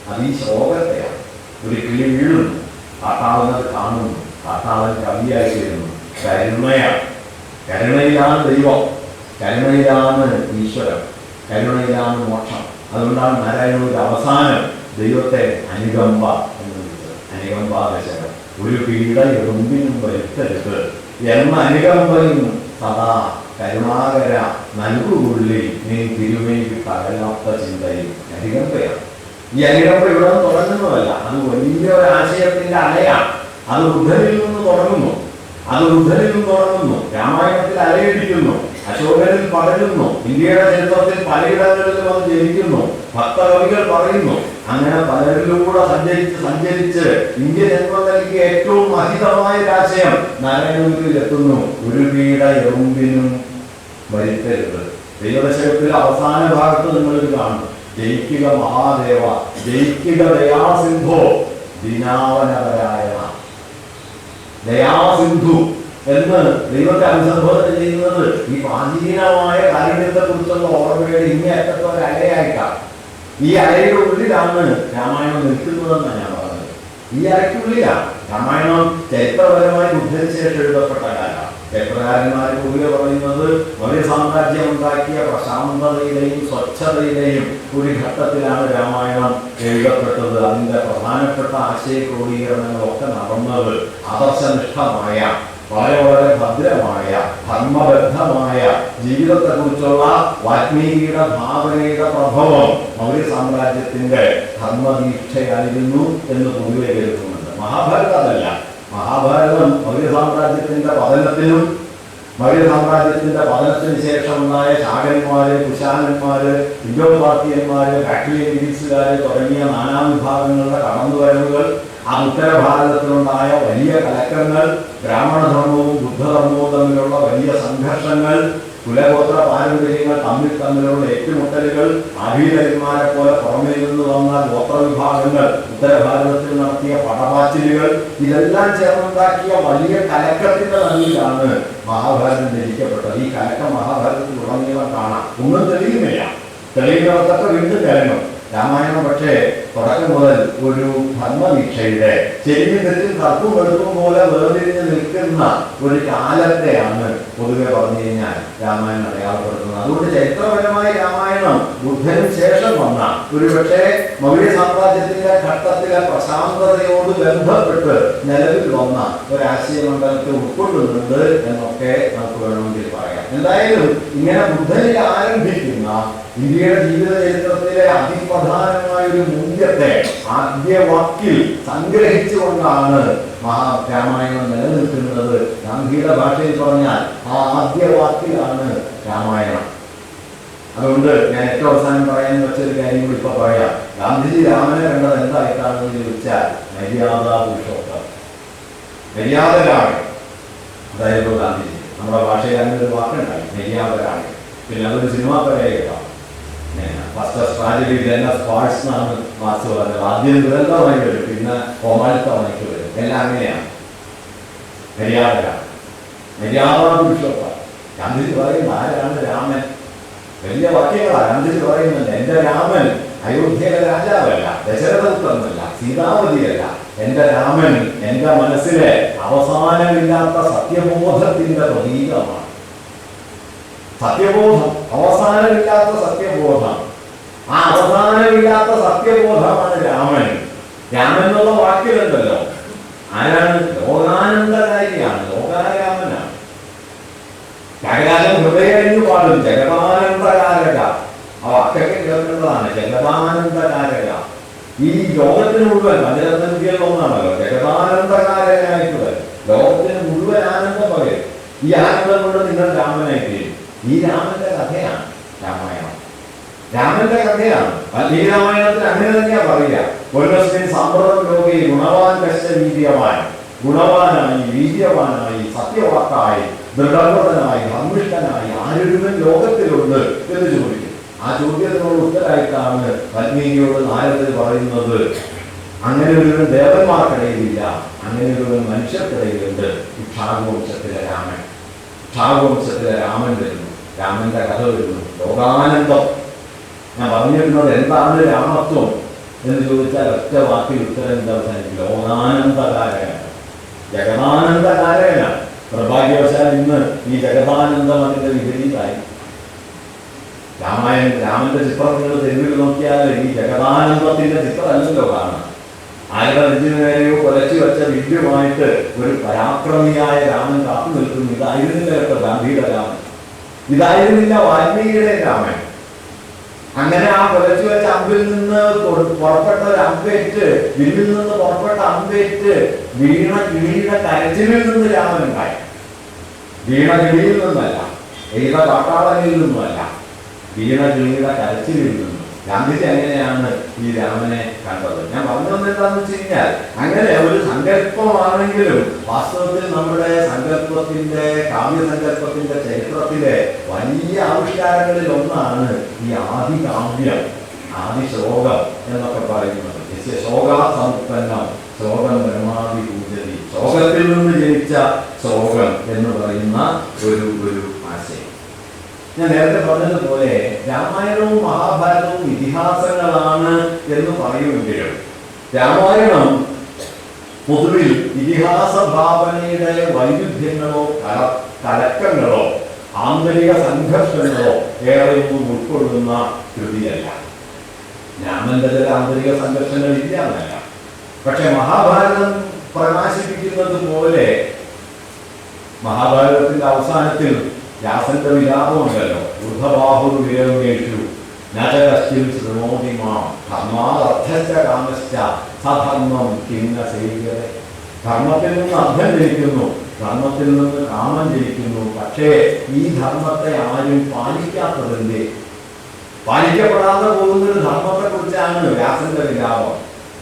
അത് ഈ ശ്ലോകത്തെയാണ്. ഒരു കിളി വീഴുന്നു. കാട്ടാളനത് കാണുന്നു. കാട്ടാളൻ കവിയായി തീരുന്നു കരുണയാണ്. കരുണയിലാണ് ദൈവം. കരുണയിലാണ് ഈശ്വരം കരുണയിലാണ് മോക്ഷം. അതുകൊണ്ടാണ് നാരായണയുടെ അവസാനം ദൈവത്തെ അനുകമ്പ എന്ന് വിളിച്ചത്. അനുകമ്പാദശകം ഒരു പീഡ എറുമ്പിനും വരുത്തരുത് എന്ന അനുകമ്പയും സദാ കരുണാകര നൽകുകൊള്ളി നീ തിരുമേക്ക് തകരാത്ത ചിന്തയും അനുകമ്പയാണ്. ഈ അനുകമ്പ ഇവിടെ തുടങ്ങുന്നതല്ല. അത് വലിയ ഒരു ആശയത്തിന്റെ അലയാണ്. അത് ബുദ്ധനിൽ നിന്ന് തുടങ്ങുന്നു. അത് ബുദ്ധനിൽ നിന്ന് തുടങ്ങുന്നു. രാമായണത്തിൽ അലയടിക്കുന്നു. അശോകനിൽ പറയുന്നു ഇന്ത്യയുടെ ചരിത്രത്തിൽ പലയിടങ്ങളിലും അത് ജനിക്കുന്നു ഭക്തകവികൾ പറയുന്നു. അങ്ങനെ പലരിലൂടെ സഞ്ചരിച്ച് സഞ്ചരിച്ച് ഇന്ത്യ ജന്മം നൽകിയ ഏറ്റവും മഹിതമായ ഒരു ആശയം നാരായണഗുരുവിൽ എത്തുന്നു പീഡ എറുമ്പിനും വരുത്തരുത് ദൈവദശകത്തിൽ അവസാന ഭാഗത്ത് നിങ്ങളിത് കാണും. ജയിക്കുക മഹാദേവ ജയിക്കുക ദയാസിന്ധോ ദിനാവനപരായണ. ദയാസിന്ധു. എന്ന് ദൈവത്തെ അഭിസംബോധന ചെയ്യുന്നത്. ഈ പ്രാചീനമായ കാര്യത്തെ കുറിച്ചുള്ള ഓർമ്മയുടെ ഇനി അറ്റത്തെ ഒരു ഈ അലയുടെ ഉള്ളിലാണ് രാമായണം നിൽക്കുന്നതെന്നാണ് ഞാൻ പറഞ്ഞത്. ഈ അലയ്ക്കുള്ളിലാണ് രാമായണം ചരിത്രപരമായി ശേഷം എഴുതപ്പെട്ട കാലമാണ്. ചരിത്രകാരന്മാർ പൊതുവെ പറയുന്നത് വലിയ സാമ്രാജ്യം ഉണ്ടാക്കിയ പ്രശാന്തതയിലെയും സ്വച്ഛതയിലെയും ഒരു ഘട്ടത്തിലാണ് രാമായണം എഴുതപ്പെട്ടത്. അതിന്റെ പ്രധാനപ്പെട്ട ആശയ ക്രോഡീകരണങ്ങളൊക്കെ നടന്നത് ആദർശനിഷ്ഠമായ വളരെ വളരെ ഭദ്രമായ ധർമ്മബദ്ധമായ ജീവിതത്തെക്കുറിച്ചുള്ള വാൽമീകിയുടെ ഭാവനയുടെ പ്രഭവം മൗര്യ സാമ്രാജ്യത്തിന്റെ ധർമ്മദീക്ഷയായിരുന്നു എന്ന് പൊതുവെ കേൾക്കുന്നുണ്ട്. മഹാഭാരത അതല്ല. മഹാഭാരതം മൗര്യ സാമ്രാജ്യത്തിന്റെ പതനത്തിനും മൗര്യ സാമ്രാജ്യത്തിന്റെ പതനത്തിന് ശേഷമുണ്ടായ ശാകന്മാര് കുശാലന്മാര് ഇന്ത്യോപാർത്തിയന്മാര് കാക്ലിയൻ ഗ്രീസുകാര് തുടങ്ങിയ നാനാവിഭാഗങ്ങളുടെ കടന്നുവരവുകൾ ഉത്തരഭാരതത്തിലുണ്ടായ വലിയ കലക്കങ്ങൾ ബ്രാഹ്മണധർമ്മവും ബുദ്ധധർമ്മവും തമ്മിലുള്ള വലിയ സംഘർഷങ്ങൾ കുലഗോത്ര പാരമ്പര്യങ്ങൾ തമ്മിൽ തമ്മിലുള്ള ഏറ്റുമുട്ടലുകൾ ആഭീരന്മാരെ പോലെ പുറമേ നിന്ന് വന്ന ഗോത്രവിഭാഗങ്ങൾ ഉത്തരഭാരതത്തിൽ നടത്തിയ പടപാച്ചിലുകൾ ഇതെല്ലാം ചേർന്നുണ്ടാക്കിയ വലിയ കലക്കത്തിന്റെ നന്ദിയിലാണ് മഹാഭാരതം രചിക്കപ്പെട്ടത്. ഈ കലക്കം മഹാഭാരതത്തിൽ ഉടനീളം കാണാം. ഒന്നും തെളിയുന്നില്ല. തെളിയുന്നവർക്കൊക്കെ വീണ്ടും കലങ്ങും രാമായണം പക്ഷേ തുടക്കം മുതൽ ഒരു ധർമ്മദീക്ഷയുടെ ശരിയും തെറ്റും കറുപ്പും വെളുപ്പും പോലെ വേർതിരിഞ്ഞ് നിൽക്കുന്ന ഒരു കാലത്തെയാണ് പൊതുവെ പറഞ്ഞു കഴിഞ്ഞാൽ രാമായണം അടയാളപ്പെടുത്തുന്നത് അതുകൊണ്ട് ചരിത്രപരമായി രാമായണം ബുദ്ധന് ശേഷം വന്ന ഒരു പക്ഷേ മൗര്യ സാമ്രാജ്യത്തിന്റെ ഘട്ടത്തിലെ പ്രശാന്തതയോട് ബന്ധപ്പെട്ട് നിലവിൽ വന്ന ഒരാശയമണ്ഡലത്തെ ഉൾക്കൊള്ളുന്നുണ്ട് എന്നൊക്കെ നമുക്ക് വേണമെങ്കിൽ പറയാം. എന്തായാലും ഇങ്ങനെ ബുദ്ധനിൽ ആരംഭിക്കുന്ന ഇന്ത്യയുടെ ജീവിത ചരിത്രത്തിലെ അതിപ്രധാനമായ ഒരു മൂല്യത്തെ ആദ്യ വാക്കിൽ സംഗ്രഹിച്ചുകൊണ്ടാണ് മഹാരാമായണം നിലനിൽക്കുന്നത്. ഗാന്ധിയുടെ ഭാഷയിൽ പറഞ്ഞാൽ ആ ആദ്യ വാക്കിലാണ് രാമായണം. അതുകൊണ്ട് ഞാൻ ഏറ്റവും അവസാനം പറയാൻ വെച്ചൊരു കാര്യം കൂടി ഇപ്പൊ പറയാം. ഗാന്ധിജി രാമനെ കണ്ടത് എന്തായിട്ടാണെന്ന് ചോദിച്ചാൽ മര്യാദ പുരുഷോത്തം മര്യാദരാണ്. അതായിരുന്നു ഗാന്ധിജി. നമ്മുടെ ഭാഷയിൽ അങ്ങനെ ഒരു വാക്കുണ്ടായി. മര്യാദരാണ്. പിന്നെ അതൊരു സിനിമാ പരേഖ ഫസ്റ്റ് ട്രാജഡി ഇതെല്ലാം സ്പാർട്സ് എന്നാണ് മാർക്സ് പറഞ്ഞത് ആദ്യം ദുരന്തമായി വരും. പിന്നെ കോമാളിത്തമായിട്ട് വരും. എല്ലാം അങ്ങനെയാണ്. മര്യാദ മര്യാദ പുരുഷോത്ത ഗാന്ധിജി പറയുന്നത് ആരാണ് രാമൻ? വലിയ വാക്യങ്ങളാണ് ഗാന്ധിജി പറയുന്നുണ്ട് എന്റെ രാമൻ അയോധ്യയിലെ രാജാവല്ല ദശരഥപുത്രനല്ല സീതാവതിയല്ല എന്റെ രാമൻ എന്റെ മനസ്സിലെ അവസാനമില്ലാത്ത സത്യബോധത്തിന്റെ പ്രതീകമാണ്. സത്യബോധം. അവസാനമില്ലാത്ത സത്യബോധം. ആ അവസാനമില്ലാത്ത സത്യബോധമാണ് രാമൻ. രാമൻ എന്നുള്ള വാക്കിലുണ്ടല്ലോ. ആരാണ്? ലോകാനന്ദകാരിയാണ് ലോകാരാമനാണ്. ത്യാഗരാജൻ ഹൃദയം പാടും. ജഗമാനന്ദകാരക ആ വാക്കൊക്കെ കേൾക്കേണ്ടതാണ് ജഗമാനന്ദകാരക ഈ ലോകത്തിന് മുഴുവൻ പഞ്ചരത്നത്തിൽ ഒന്നാണല്ലോ. ജഗതാനന്ദകാരനായിട്ട് വരും ലോകത്തിന് മുഴുവൻ ആനന്ദം പകരും. ഈ ആനന്ദം കൊണ്ട് നിങ്ങൾ രാമനായി തീരും. ഈ രാമന്റെ കഥയാണ് രാമായണം. രാമന്റെ കഥയാണ്. ഈ രാമായണത്തിൽ അങ്ങനെ തന്നെയാ പറയുക. ഒരുവസ്മിൻ സമ്പ്രദം ലോകെ ഗുണവാൻ കശ വീര്യവാൻ. ഗുണവാനായി വീര്യവാനായി സത്യവാക്കായി ദൃഢവ്രതനായി ധർമ്മിഷ്ഠനായി ആരൊരുവൻ ലോകത്തിലുണ്ട് എന്ന് ചോദിക്കും ആ ചോദ്യത്തിനുള്ള ഉത്തരമായിട്ടാണ് വാൽമീകിയോട് നാരദർ പറയുന്നത്. അങ്ങനെ ഒരുവൻ ദേവന്മാർക്കിടയിലില്ല. അങ്ങനെ ഒരുവൻ മനുഷ്യർക്കിടയിലുണ്ട്. ക്ഷാഗവംശത്തിലെ രാമൻ. ക്ഷാഗവംശത്തിലെ രാമൻ വരുന്നു. രാമന്റെ കഥ വരുന്നു. ലോകാനന്ദം ഞാൻ പറഞ്ഞിരുന്നത് എന്താണ് രാമത്വം എന്ന് ചോദിച്ചാൽ ഒറ്റ വാക്കിൽ ഉത്തരം എന്താ വെച്ചാൽ ലോകാനന്ദകാരകനാണ് ജഗതാനന്ദകാരകനാണ് നിർഭാഗ്യവശാൽ ഇന്ന് ഈ ജഗതാനന്ദം അതിന്റെ വിപരീതമായി രാമായണ രാമന്റെ ചിത്രം നിങ്ങൾ തെരുവിൽ നോക്കിയാൽ ഈ ജഗതാനന്ദത്തിന്റെ ചിത്രമല്ലല്ലോ കാണാം. ആരുടെ നെഞ്ചിനു നേരെയോ കൊലച്ചു വെച്ച വില്യമായിട്ട് ഒരു പരാക്രമിയായ രാമൻ കാത്തു നിൽക്കുന്നു. ഇതായിരുന്നില്ല കേട്ടോ ഗാന്ധിയുടെ രാമൻ. ഇതായിരുന്നില്ല വാൽമീകിയുടെ രാമായണം അങ്ങനെ ആ പുലച്ചു വെച്ച അമ്പിൽ നിന്ന് പുറപ്പെട്ട ഒരു അമ്പേറ്റ് വില്ലിൽ നിന്ന് പുറപ്പെട്ട അമ്പേറ്റ് വീണ കിളിയുടെ കരച്ചിലിൽ നിന്ന് രാമൻ ഉണ്ടായി. വീണ കിളിയിൽ നിന്നല്ല എഴുത കാട്ടാളനിൽ നിന്നുമല്ല വീണ കിളിയുടെ കരച്ചിലിൽ നിന്നും. ഗാന്ധിജി അങ്ങനെയാണ് ഈ രാമനെ കണ്ടത്. ഞാൻ പറഞ്ഞു എന്താണെന്ന് വെച്ച് കഴിഞ്ഞാൽ അങ്ങനെ ഒരു സങ്കല്പമാണെങ്കിലും വാസ്തവത്തിൽ നമ്മുടെ സങ്കല്പത്തിന്റെ കാവ്യസങ്കല്പത്തിന്റെ ചരിത്രത്തിലെ വലിയ ആവിഷ്കാരങ്ങളിൽ ഒന്നാണ് ഈ ആദി കാവ്യം ആദി ശ്ലോകം എന്നൊക്കെ പറയുന്നത്. ശോകാസമുത്പന്നം ശ്ലോകം ബ്രഹ്മാദി പൂജതി. ശോകത്തിൽ നിന്ന് ജനിച്ച ശ്ലോകം എന്ന് പറയുന്ന ഒരു ഒരു ഞാൻ നേരത്തെ പറഞ്ഞതുപോലെ രാമായണവും മഹാഭാരതവും ഇതിഹാസങ്ങളാണ് എന്ന് പറയുമെങ്കിലും രാമായണം പൊതുവിൽ ഇതിഹാസ ഭാവനയുടെ വൈരുദ്ധ്യങ്ങളോ കല കലക്കങ്ങളോ ആന്തരിക സംഘർഷങ്ങളോ ഏറെയൊന്നും ഉൾക്കൊള്ളുന്ന കൃതിയല്ല. രാമന്റെ ചില ആന്തരിക സംഘർഷങ്ങൾ ഇല്ല എന്നല്ല. പക്ഷെ മഹാഭാരതം പ്രകാശിപ്പിക്കുന്നത് പോലെ മഹാഭാരതത്തിന്റെ അവസാനത്തിൽ വ്യാസന്റെ വിലാപമുണ്ടല്ലോ വൃദ്ധബാഹു വിരമേഷു നചകശ്ചിൽ ശൃണോതി മാം. ധർമാർത്ഥശ്ച കാമശ്ച സധർമ്മം കിന്ന സേവ്യത. ധർമ്മത്തിൽ നിന്ന് അർത്ഥം ജനിക്കുന്നു ധർമ്മത്തിൽ നിന്ന് കാമം പക്ഷേ ഈ ധർമ്മത്തെ ആരും പാലിക്കാത്തതിന്റെ പാലിക്കപ്പെടാതെ പോകുന്ന ധർമ്മത്തെ കുറിച്ചാണ് വ്യാസന്റെ വിലാപം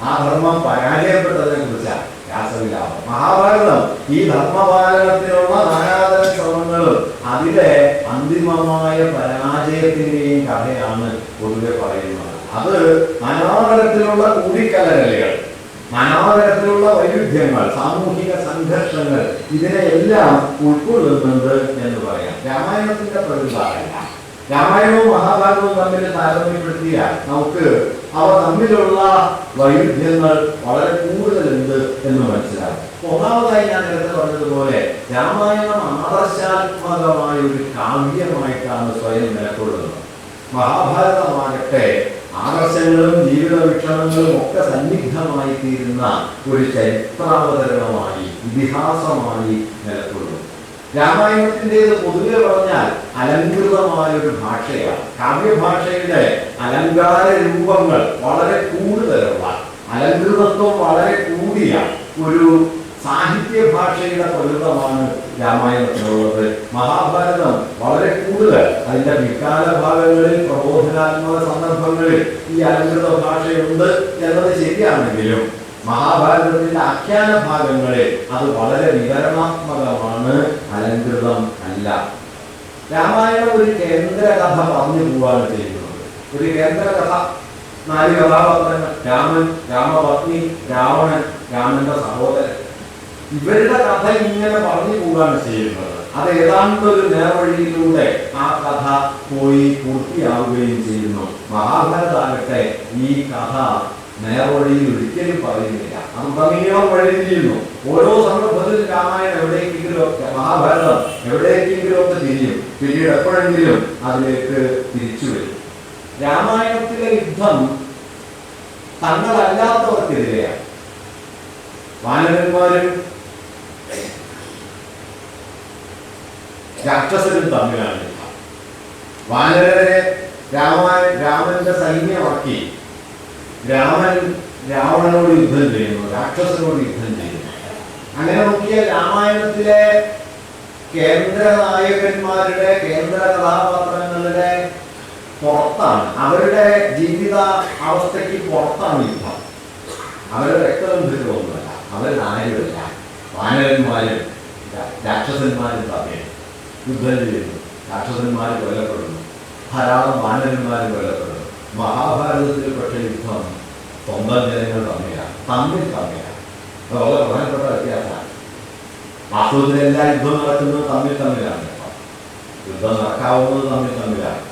ആ ധർമ്മം പരാജയപ്പെട്ടതിനെ കുറിച്ചാണ് വ്യാസവിലാപം മഹാഭാരതം ഈ ധർമ്മപാലനത്തിനുള്ള നാനാതര ശ്രമങ്ങൾ അതിലെ അന്തിമമായ പരാജയത്തിന്റെയും കഥയാണ് പൊതുവെ പറയുന്നത്. അത് നാനാതരത്തിലുള്ള കൂടിക്കലരലുകൾ നാനാതരത്തിലുള്ള വൈരുദ്ധ്യങ്ങൾ സാമൂഹിക സംഘർഷങ്ങൾ ഇതിനെയെല്ലാം ഉൾക്കൊള്ളുന്നുണ്ട് എന്ന് പറയാം. രാമായണത്തിന്റെ പ്രതിഭാഗമല്ല രാമായണവും മഹാഭാരതവും തമ്മിൽ താരതമ്യപ്പെടുത്തിയാൽ നമുക്ക് അവ തമ്മിലുള്ള വൈരുദ്ധ്യങ്ങൾ വളരെ കൂടുതലുണ്ട് എന്ന് മനസ്സിലാകും ഒന്നാമതായി ഞാൻ നേരത്തെ പറഞ്ഞതുപോലെ രാമായണം ആദർശാത്മകമായ ഒരു കാവ്യമായിട്ടാണ് സ്വയം നിലകൊള്ളുന്നത്. മഹാഭാരതമാകട്ടെ ആദർശങ്ങളും ജീവിത വീക്ഷണങ്ങളും ഒക്കെ സന്നിഗ്ധമായി തീരുന്ന ഒരു ചരിത്രാവതരണമായി ഇതിഹാസമായി നിലകൊള്ളുന്നു. രാമായണത്തിന്റെത് പൊതുവെ പറഞ്ഞാൽ അലങ്കൃതമായ ഒരു ഭാഷയാണ്. കാവ്യഭാഷയുടെ അലങ്കാര രൂപങ്ങൾ വളരെ കൂടുതലുള്ള അലങ്കൃതത്വം വളരെ കൂടിയ ഒരു സാഹിത്യ ഭാഷയുടെ പ്രകൃതമാണ് രാമായണത്തിനുള്ളത് മഹാഭാരതം വളരെ കൂടുതൽ. അതിന്റെ പിൽക്കാല ഭാഗങ്ങളിൽ പ്രബോധനാത്മക സന്ദർഭങ്ങളിൽ ഈ അലങ്കൃത ഭാഷയുണ്ട് എന്നത് ശരിയാണെങ്കിലും മഹാഭാരതത്തിന്റെ ആഖ്യാന ഭാഗങ്ങളെ അത് വളരെ വിവരണാത്മകമാണ് അലങ്കൃതം അല്ല. രാമായണം ഒരു കേന്ദ്ര കഥ പറഞ്ഞു പോവാണ് ചെയ്യുന്നത്. ഒരു കേന്ദ്ര കഥ നാല് കഥാപാത്രങ്ങൾ രാമൻ രാമപത്നി രാവണൻ രാമന്റെ സഹോദരൻ. ഇവരുടെ കഥ ഇങ്ങനെ പറഞ്ഞു പോവുകയാണ് ചെയ്യുന്നത്. അത് ഏതാണ്ട് ഒരു നേർവഴിയിലൂടെ ആ കഥ പോയി പൂർത്തിയാവുകയും ചെയ്യുന്നു. മഹാഭാരതാകട്ടെ ഈ കഥ നേർവഴിയിൽ ഒരിക്കലും പറയുന്നില്ല. അന്തമീയം വഴി തിരിയുന്നു ഓരോ സന്ദർഭത്തിൽ രാമായണം എവിടേക്കെങ്കിലും മഹാഭാരതം എവിടേക്കെങ്കിലും ഒക്കെ തിരിയും. പിന്നീട് എപ്പോഴെങ്കിലും അതിലേക്ക് തിരിച്ചു വരും. രാമായണത്തിലെ യുദ്ധം തങ്ങളല്ലാത്തവർക്കെതിരെയാണ്. വാനരന്മാരും രാക്ഷസരും തമ്മിലാണ് വാനരരെ രാമായ രാമന്റെ സൈന്യമാക്കി രാമൻ രാവണനോട് യുദ്ധം ചെയ്യുന്നു രാക്ഷസനോട് യുദ്ധം ചെയ്യുന്നു. അങ്ങനെ നോക്കിയാൽ രാമായണത്തിലെ കേന്ദ്ര നായകന്മാരുടെ കേന്ദ്ര കഥാപാത്രങ്ങളുടെ പുറത്താണ്. അവരുടെ ജീവിത അവസ്ഥയ്ക്ക് പുറത്താണ് യുദ്ധം. അവരുടെ രക്തബന്ധുക്കളൊന്നുമല്ല അവർ നായകരല്ല. വാനരന്മാരും രാക്ഷസന്മാരും തമ്മിൽ യുദ്ധം ചെയ്യുന്നു. രാക്ഷസന്മാർ കൊല്ലപ്പെടുന്നു. ധാരാളം വാനരന്മാരും കൊല്ലപ്പെടുന്നു. മഹാഭാരതത്തിൽ പക്ഷേ യുദ്ധം സ്വന്തം ജനങ്ങൾ തമ്മിലാണ് തമ്മിൽ തമ്മിലാണ്. അത് വളരെ പ്രധാനപ്പെട്ട വ്യത്യാസമാണ്. വാസ്തവത്തിൽ എല്ലാ യുദ്ധം നടക്കുന്നത് തമ്മിൽ തമ്മിലാണ്. യുദ്ധം നടക്കാവുന്നത് തമ്മിൽ തമ്മിലാണ്.